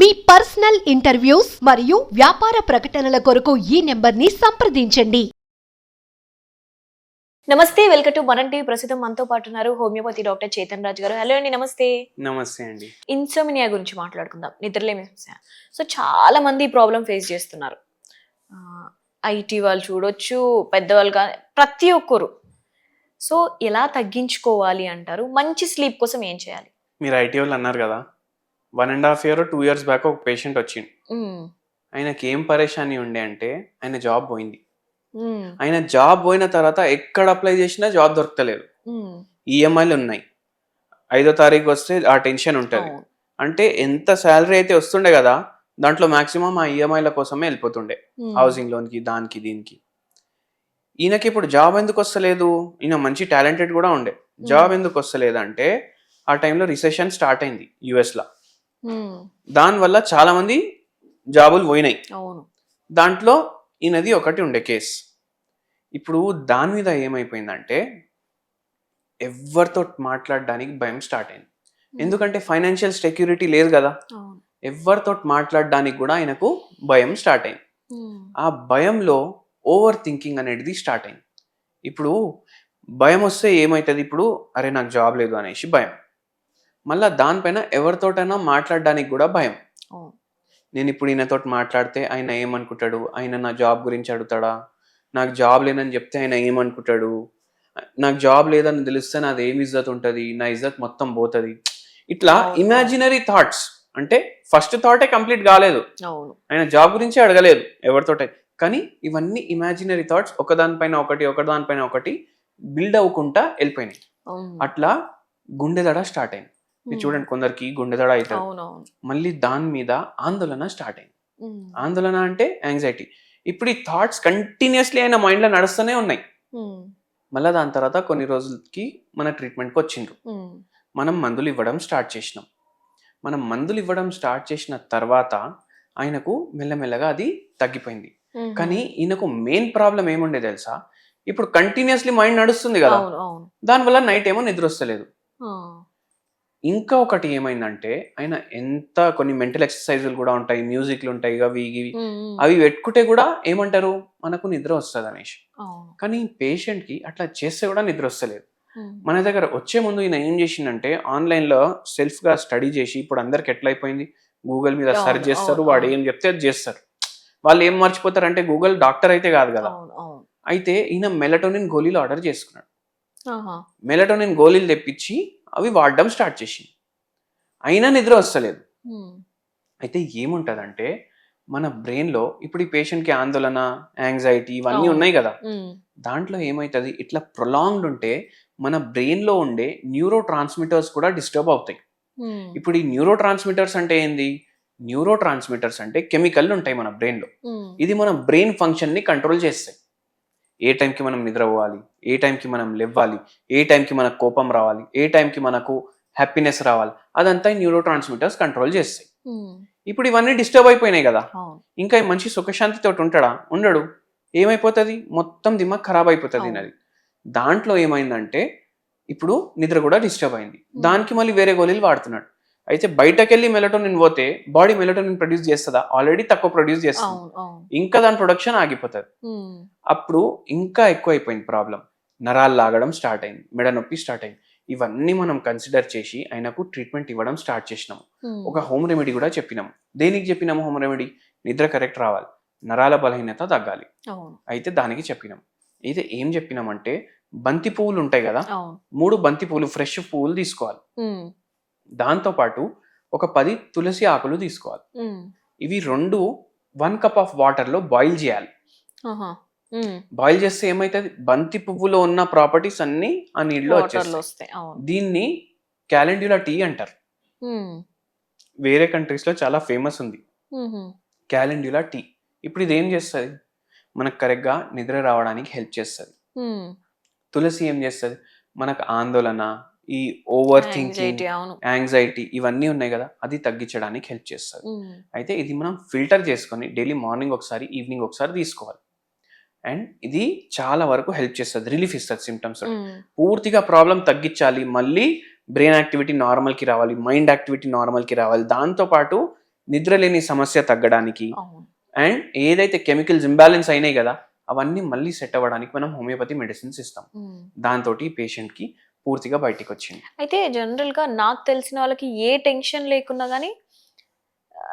మీ personal interviews మరియు వ్యాపార ప్రకటనల కొరకు ఈ నెంబర్ని సంప్రదించండి. నమస్తే వెల్కమ్ టు మనం టీవీ. ప్రస్తుతం మనతో పాటు ఉన్నారు హోమియోపతి డాక్టర్ చేతన్ రాజు గారు. హలో అండి నమస్తే. నమస్తే అండి. ఇన్సోమినియా గురించి మాట్లాడుకుందాం. నిద్రలేమి సమస్య సో చాలా మంది ప్రాబ్లం ఫేస్ చేస్తున్నారు. ఐటీ వాళ్ళు చూడొచ్చు పెద్దవాళ్ళు కానీ ప్రతి ఒక్కరు. సో ఎలా తగ్గించుకోవాలి అంటారు? మంచి స్లీప్ కోసం ఏం చేయాలి? మీరు ఐటీ వాళ్ళు అన్నారు కదా. One and half year two years back ఒక పేషెంట్ వచ్చిండు. ఆయనకి ఏం పరేషాని ఉండే అంటే ఆయన జాబ్ పోయింది. ఆయన జాబ్ పోయిన తర్వాత ఎక్కడ అప్లై చేసినా జాబ్ దొరకలేదు. ఈఎంఐలు ఉన్నాయి ఐదో తారీఖు వస్తే ఆ టెన్షన్ ఉంటుంది. అంటే ఎంత శాలరీ అయితే వస్తుండే కదా దాంట్లో మాక్సిమం ఆ ఈఎంఐల కోసమే వెళ్ళిపోతుండే. హౌసింగ్ లోన్కి దానికి దీనికి ఈయనకి ఇప్పుడు జాబ్ ఎందుకు వస్తలేదు ఈయన మంచి టాలెంటెడ్ కూడా ఉండే జాబ్ ఎందుకు వస్తలేదు అంటే ఆ టైంలో రిసెషన్ స్టార్ట్ అయింది యుఎస్లో. దానివల్ల చాలా మంది జాబులు పోయినాయి. అవును. దాంట్లో ఈయనది ఒకటి ఉండే కేస్. ఇప్పుడు దాని మీద ఏమైపోయిందంటే ఎవరితో మాట్లాడడానికి భయం స్టార్ట్ అయింది. ఎందుకంటే ఫైనాన్షియల్ సెక్యూరిటీ లేదు కదా. ఎవరితో మాట్లాడడానికి కూడా ఆయనకు భయం స్టార్ట్ అయింది. ఆ భయంలో ఓవర్ థింకింగ్ అనేది స్టార్ట్ అయింది. ఇప్పుడు భయం వస్తే ఏమవుతుంది ఇప్పుడు అరే నాకు జాబ్ లేదు అనేసి భయం. మళ్ళా దానిపైన ఎవరితోటైనా మాట్లాడడానికి కూడా భయం. నేను ఇప్పుడు ఈయనతో మాట్లాడితే ఆయన ఏమనుకుంటాడు? ఆయన నా జాబ్ గురించి అడుగుతాడా? నాకు జాబ్ లేనని చెప్తే ఆయన ఏమనుకుంటాడు? నాకు జాబ్ లేదని తెలిస్తే నాది ఏం ఇజ్జత్ ఉంటుంది? నా ఇజ్జత్ మొత్తం పోతుంది. ఇట్లా. ఇమాజినరీ థాట్స్ అంటే ఫస్ట్ థాటే కంప్లీట్ కాలేదు. ఆయన జాబ్ గురించి అడగలేదు ఎవరితోటే. కానీ ఇవన్నీ ఇమాజినరీ థాట్స్ ఒకదానిపైన ఒకటి ఒకదానిపైన ఒకటి బిల్డ్ అవ్వకుండా వెళ్ళిపోయినాయి. అట్లా గుండె దడ స్టార్ట్ అయింది. మ్మ్. చూడండి కొందరికి గుండె దడ అవుతుంది మళ్ళీ దాని మీద ఆందోళన స్టార్ట్ అయింది. ఆందోళన అంటే యాంగ్జైటీ ఇప్పుడు ఈ థాట్స్ కంటిన్యూస్లీ ఆయన మైండ్లో నడుస్తూనే ఉన్నాయి. మళ్ళీ దాని తర్వాత కొన్ని రోజులకి మన ట్రీట్మెంట్కి వచ్చిండ్రు. మనం మందులు ఇవ్వడం స్టార్ట్ చేసినాం మనం మందులు ఇవ్వడం స్టార్ట్ చేసిన తర్వాత ఆయనకు మెల్లమెల్లగా అది తగ్గిపోయింది. కానీ ఈయనకు మెయిన్ ప్రాబ్లం ఏముండే తెలుసా ఇప్పుడు కంటిన్యూస్లీ మైండ్ నడుస్తుంది కదా దానివల్ల నైట్ ఏమో నిద్ర వస్తలేదు. ఇంకా ఒకటి ఏమైందంటే ఆయన ఎంత కొన్ని మెంటల్ ఎక్సర్సైజులు కూడా ఉంటాయి మ్యూజిక్లు ఉంటాయి అవి ఇవి. అవి పెట్టుకుంటే కూడా ఏమంటారు? మనకు నిద్ర వస్తుంది అనేసి కానీ పేషెంట్కి అట్లా చేస్తే కూడా నిద్ర వస్తలేదు. మన దగ్గర వచ్చే ముందు ఈయన ఏం లో సెల్ఫ్గా స్టడీ చేసి ఇప్పుడు అందరికి ఎట్లా అయిపోయింది? గూగుల్ మీద సెర్చ్ చేస్తారు వాడు. ఏం చెప్తే అది చేస్తారు. వాళ్ళు ఏం మర్చిపోతారు అంటే గూగుల్ డాక్టర్ అయితే కాదు కదా. అయితే ఈయన మెలటోనిన్ గోళీలు ఆర్డర్ చేసుకున్నాడు. మెలటోనిన్ గోళీలు తెప్పించి అవి వాడడం స్టార్ట్ చేసింది అయినా నిద్ర వస్తలేదు. అయితే ఏముంటదంటే మన బ్రెయిన్లో ఇప్పుడు ఈ పేషెంట్కి ఆందోళన యాంగ్జైటీ ఇవన్నీ. ఉన్నాయి కదా. దాంట్లో ఏమవుతుంది ఇట్లా ప్రొలాంగ్డ్ ఉంటే మన బ్రెయిన్లో ఉండే న్యూరో ట్రాన్స్మిటర్స్ కూడా డిస్టర్బ్ అవుతాయి. ఇప్పుడు ఈ న్యూరో ట్రాన్స్మిటర్స్ అంటే ఏంది న్యూరో ట్రాన్స్మిటర్స్ అంటే కెమికల్ ఉంటాయి మన బ్రెయిన్లో మ్మ్. ఇది మన బ్రెయిన్ ఫంక్షన్ని కంట్రోల్ చేస్తాయి ఏ టైంకి మనం నిద్ర పోవాలి ఏ టైంకి మనం లేవ్వాలి ఏ టైంకి మనకు కోపం రావాలి ఏ టైంకి మనకు హ్యాపీనెస్ రావాలి అదంతా న్యూరో ట్రాన్స్మిటర్స్ కంట్రోల్ చేస్తాయి. మ్మ్. ఇప్పుడు ఇవన్నీ డిస్టర్బ్ అయిపోయినాయి కదా. ఇంకా ఈ మనిషి సుఖశాంతితో ఉంటాడా? ఉండడు. ఏమైపోతుంది? మొత్తం దిమాగ్ ఖరాబ్ అయిపోతుంది. అది దాంట్లో ఏమైందంటే ఇప్పుడు నిద్ర కూడా డిస్టర్బ్ అయింది. దానికి మళ్ళీ వేరే గోళీలు వాడుతున్నాడు. అయితే బయటకెళ్ళి మెలటోనిన్ పోతే బాడీ మెలటోనిన్ ప్రొడ్యూస్ చేస్తుందా? ఆల్రెడీ తక్కువ ప్రొడ్యూస్ చేస్తుంది. ఇంకా దాని ప్రొడక్షన్ ఆగిపోతుంది. అప్పుడు ఇంకా ఎక్కువ అయిపోయింది ప్రాబ్లం నరాలు లాగడం స్టార్ట్ అయింది. మెడ నొప్పి స్టార్ట్ అయింది. ఇవన్నీ మనం కన్సిడర్ చేసి ఆయనకు ట్రీట్మెంట్ ఇవ్వడం స్టార్ట్ చేసినాం. మ్మ్. ఒక హోమ్ రెమెడీ కూడా చెప్పినాం. దేనికి చెప్పినాము హోమ్ రెమెడీ నిద్ర కరెక్ట్ రావాలి. నరాల బలహీనత తగ్గాలి. అయితే దానికి చెప్పినాం. అయితే ఏం చెప్పినామంటే బంతి పువ్వులు ఉంటాయి కదా? మూడు బంతి పువ్వులు ఫ్రెష్ పువ్వులు తీసుకోవాలి. దాంతోపాటు ఒక పది తులసి ఆకులు తీసుకోవాలి. ఇవి రెండు వన్ కప్ ఆఫ్ వాటర్లో బాయిల్ చేయాలి. బాయిల్ చేస్తే ఏమవుతుంది బంతి పువ్వులో ఉన్న ప్రాపర్టీస్ అన్ని ఆ నీళ్ళలో వచ్చేస్తాయి. దీన్ని క్యాలెండ్యులా టీ అంటారు. వేరే కంట్రీస్లో చాలా ఫేమస్ ఉంది. Calendula tea. ఇప్పుడు ఇది ఏం చేస్తుంది? మనకు కరెక్ట్గా నిద్ర రావడానికి హెల్ప్ చేస్తుంది. తులసి ఏం చేస్తుంది? మనకు ఆందోళన ఈ ఓవర్ థింకింగ్ యాంగ్జైటీ ఇవన్నీ ఉన్నాయి కదా అది తగ్గించడానికి హెల్ప్ చేస్తుంది. అయితే ఇది మనం ఫిల్టర్ చేసుకొని డైలీ మార్నింగ్ ఒకసారి ఈవినింగ్ ఒకసారి తీసుకోవాలి. అండ్ ఇది చాలా వరకు హెల్ప్ చేస్తుంది రిలీఫ్ ఇస్తుంది సిమ్టమ్స్. పూర్తిగా ప్రాబ్లం తగ్గించాలి మళ్ళీ బ్రెయిన్ యాక్టివిటీ నార్మల్కి రావాలి మైండ్ యాక్టివిటీ నార్మల్కి రావాలి. దాంతోపాటు నిద్ర లేని సమస్య తగ్గడానికి అండ్ ఏదైతే కెమికల్స్ ఇంబ్యాలెన్స్ అయినాయి కదా అవన్నీ మళ్ళీ సెట్ అవ్వడానికి మనం హోమియోపతి మెడిసిన్స్ ఇస్తాం. దాంతో పేషెంట్కి పూర్తిగా బయటికి వచ్చింది అయితే జనరల్గా నాకు తెలిసిన వాళ్ళకి ఏ టెన్షన్ లేకున్నా కానీ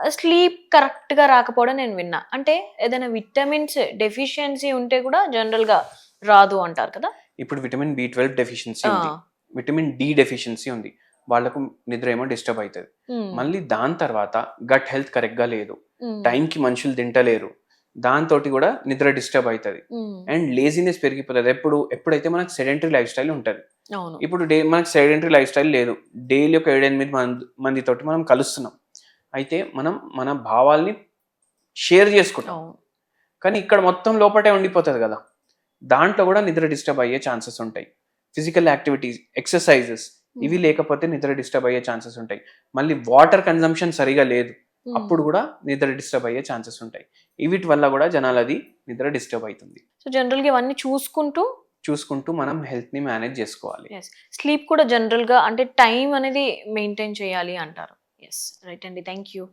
స్లీప్ కరెక్ట్గా రాకపోవడం నేను విన్నా. అంటే ఏదైనా విటమిన్స్ డెఫిషియన్సీ ఉంటే కూడా జనరల్గా రాదు అంటారు కదా? ఇప్పుడు విటమిన్ బి ట్వెల్వ్ డెఫిషియన్సీ ఉంది. విటమిన్ డి డెఫిషియన్సీ ఉంది. వాళ్ళకు నిద్ర ఏమో డిస్టర్బ్ అవుతుంది. మళ్ళీ దాని తర్వాత గట్ హెల్త్ కరెక్ట్గా లేదు. ఉమ్, టైంకి మనుషులు తింటలేరు. దాంతో కూడా నిద్ర డిస్టర్బ్ అవుతుంది. అండ్ లేజినెస్ పెరిగిపోతుంది. ఎప్పుడు ఎప్పుడైతే మనకు సెడెంటరీ లైఫ్ స్టైల్ ఉంటుంది. ఇప్పుడు డే మనకు సెడెంటరీ లైఫ్ స్టైల్ లేదు. డైలీ ఒక ఏడెనిమిది మంది మందితోటి మనం కలుస్తున్నాం. అయితే మనం మన భావాల్ని షేర్ చేసుకుంటాం. కానీ ఇక్కడ మొత్తం లోపటే ఉండిపోతుంది కదా. దాంట్లో కూడా నిద్ర డిస్టర్బ్ అయ్యే ఛాన్సెస్ ఉంటాయి. ఫిజికల్ యాక్టివిటీస్ ఎక్సర్సైజెస్ ఇవి లేకపోతే నిద్ర డిస్టర్బ్ అయ్యే ఛాన్సెస్ ఉంటాయి. మళ్ళీ వాటర్ కన్జంప్షన్ సరిగా లేదు. అప్పుడు కూడా నిద్ర డిస్టర్బ్ అయ్యే ఛాన్సెస్ ఉంటాయి. వీటి వల్ల కూడా జనాలది నిద్ర డిస్టర్బ్ అవుతుంది. సో జనరల్గా ఇవన్నీ చూసుకుంటూ చూసుకుంటూ మనం హెల్త్ని మేనేజ్ చేసుకోవాలి. స్లీప్ కూడా జనరల్గా అంటే టైం అనేది మెయింటైన్ చేయాలి అంటారు. ఎస్ రైట్ అండి. Thank you